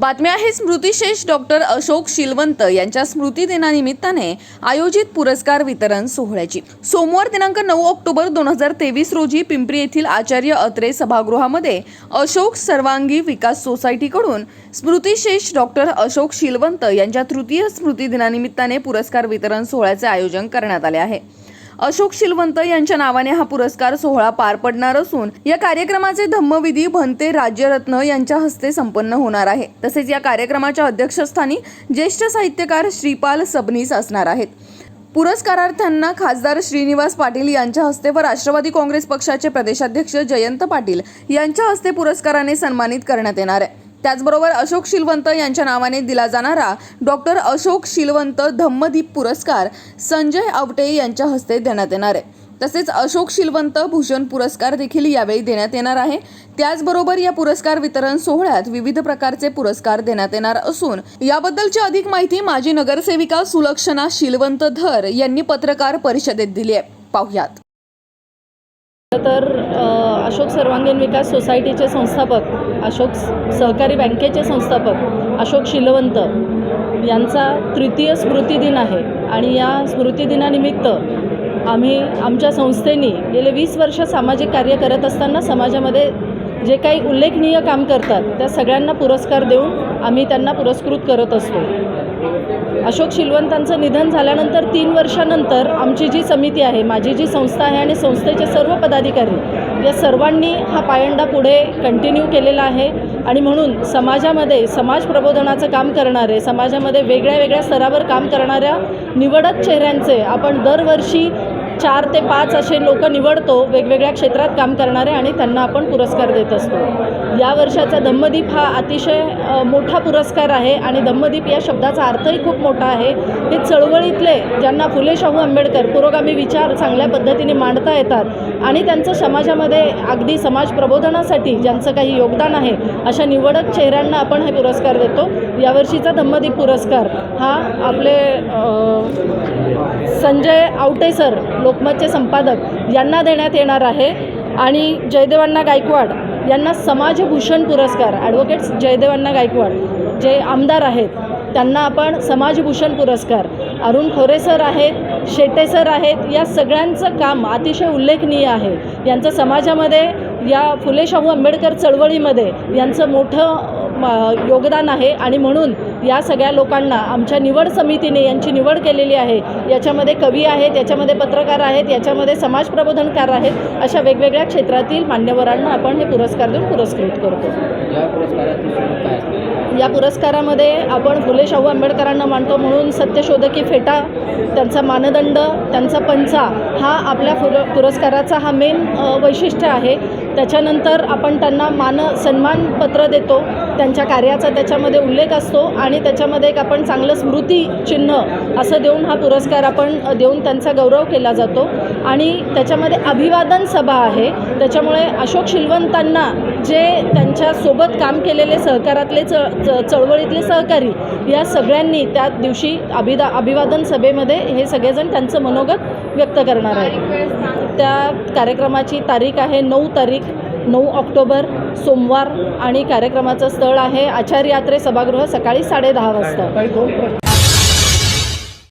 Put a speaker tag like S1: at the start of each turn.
S1: बातमी आहे स्मृतिशेष डॉक्टर अशोक शिलवंत यांच्या स्मृती दिनानिमित्ताने आयोजित पुरस्कार वितरण सोहळ्याची. सोमवार दिनांक नऊ ऑक्टोबर दोन हजार तेवीस रोजी पिंपरी येथील आचार्य अत्रे सभागृहामध्ये अशोक सर्वांगी विकास सोसायटीकडून स्मृतिशेष डॉक्टर अशोक शिलवंत यांच्या तृतीय स्मृती दिनानिमित्ताने पुरस्कार वितरण सोहळ्याचे आयोजन करण्यात आले आहे. अशोक शिलवंत यांच्या नावाने हा पुरस्कार सोहळा पार पडणार असून या कार्यक्रमाचे धम्मविधी भंते राज्यरत्न यांच्या हस्ते संपन्न होणार आहे. तसेच या कार्यक्रमाच्या अध्यक्षस्थानी ज्येष्ठ साहित्यकार श्रीपाल सबनीस असणार आहेत. पुरस्कारार्थ्यांना खासदार श्रीनिवास पाटील यांच्या हस्ते व राष्ट्रवादी काँग्रेस पक्षाचे प्रदेशाध्यक्ष जयंत पाटील यांच्या हस्ते पुरस्काराने सन्मानित करण्यात येणार आहे. त्याचबरोबर अशोक शिलवंत यांच्या नावाने दिला जाणारा डॉक्टर अशोक शिलवंत धम्मदीप पुरस्कार संजय आवटे यांच्या हस्ते देण्यात येणार आहे. तसेच अशोक शिलवंत भूषण पुरस्कार देखील यावेळी देण्यात येणार आहे. त्याचबरोबर या पुरस्कार वितरण सोहळ्यात विविध प्रकारचे पुरस्कार देण्यात येणार असून याबद्दलची अधिक माहिती माजी नगरसेविका सुलक्षणा शिलवंत धर यांनी पत्रकार परिषदेत दिली आहे. पाहुयात.
S2: तर अशोक सर्वांगीण विकास सोसायटीचे संस्थापक अशोक सहकारी बँकेचे संस्थापक अशोक शिलवंत यांचा तृतीय स्मृती दिन आहे. आणि या स्मृती दिनानिमित्त आम्ही आमच्या संस्थेने गेले वीस वर्ष सामाजिक कार्य करत असताना समाजामध्ये जे काही उल्लेखनीय काम करतात त्या सगळ्यांना पुरस्कार देऊन आम्ही त्यांना पुरस्कृत करत असतो. अशोक शिलवंतांचं निधन झाल्यानंतर तीन वर्षानंतर आमची जी समिती आहे माझी जी संस्था आहे आणि संस्थेचे सर्व पदाधिकारी या सर्वांनी हा पायंडा पुढे कंटिन्यू केलेला आहे. आणि म्हणून समाजामध्ये समाज प्रबोधनाचं काम करणारे समाजामध्ये वेगळ्या वेगळ्या स्तरावर काम करणाऱ्या निवडक चेहऱ्यांचे आपण दरवर्षी चार ते पाच असे लोक निवडतो वेगवेगळ्या क्षेत्रात काम करणारे आणि त्यांना आपण पुरस्कार देत असतो. या वर्षाचा धम्मदीप हा अतिशय मोठा पुरस्कार आहे आणि धम्मदीप या शब्दाचा अर्थही खूप मोठा आहे. हे चळवळीतले ज्यांना फुले शाहू आंबेडकर पुरोगामी विचार चांगल्या पद्धतीने मांडता येतात आणि त्यांचं समाजामध्ये अगदी समाज प्रबोधनासाठी ज्यांचं काही योगदान आहे अशा निवडक चेहऱ्यांना आपण हे पुरस्कार देतो. यावर्षीचा धम्मदीप पुरस्कार हा आपले संजय आवटे सर लोकमतचे संपादक यांना देण्यात येणार आहे. आणि जयदेवांना गायकवाड यांना समाजभूषण पुरस्कार. ॲडव्होकेट्स जयदेवांना गायकवाड जे आमदार आहेत त्यांना आपण समाजभूषण पुरस्कार. अरुण खोरे सर आहेत शेटे सर आहेत या सगळ्यांचं काम अतिशय उल्लेखनीय आहे. यांचं समाजामध्ये या फुले शाहू आंबेडकर चळवळीमध्ये यांचं मोठं योगदान आहे. आणि म्हणून या सगळ्या लोकांना आमच्या निवड समितीने यांची निवड केलेली आहे. याच्यामध्ये कवी आहेत याच्यामध्ये पत्रकार आहेत याच्यामध्ये समाज प्रबोधनकार आहेत अशा वेगवेगळ्या क्षेत्रातील मान्यवरांना आपण हे पुरस्कार देऊन पुरस्कृत करतो
S3: या पुरस्काराची स्वरूप काय असते
S2: या पुरस्कारामध्ये आपण फुले शाहू आंबेडकरांना मानतो म्हणून सत्यशोधकी फेटा त्यांचा मानदंड त्यांचा पंचा हा आपल्या पुर पुरस्काराचा हा मेन वैशिष्ट्य आहे. त्याच्यानंतर आपण त्यांना मान सन्मानपत्र देतो. त्यांच्या कार्याचा त्याच्यामध्ये उल्लेख असतो आणि त्याच्यामध्ये एक आपण चांगलं स्मृती चिन्ह असं देऊन हा पुरस्कार आपण देऊन त्यांचा गौरव केला जातो. आणि त्याच्यामध्ये अभिवादन सभा आहे. त्याच्यामुळे अशोक शिलवंतांना जे त्यांच्यासोबत काम केलेले सहकारातले च च- चळवळीतले सहकारी या सगळ्यांनी त्या दिवशी अभिदा अभिवादन सभेमध्ये हे सगळेजण त्यांचं मनोगत व्यक्त करणार आहेत. त्या कार्यक्रमाची तारीख आहे नऊ तारीख नऊ ऑक्टोबर सोमवार आणि कार्यक्रमाचं स्थळ आहे आचार्य यात्रे सभागृह सकाळी साडेदहा वाजता.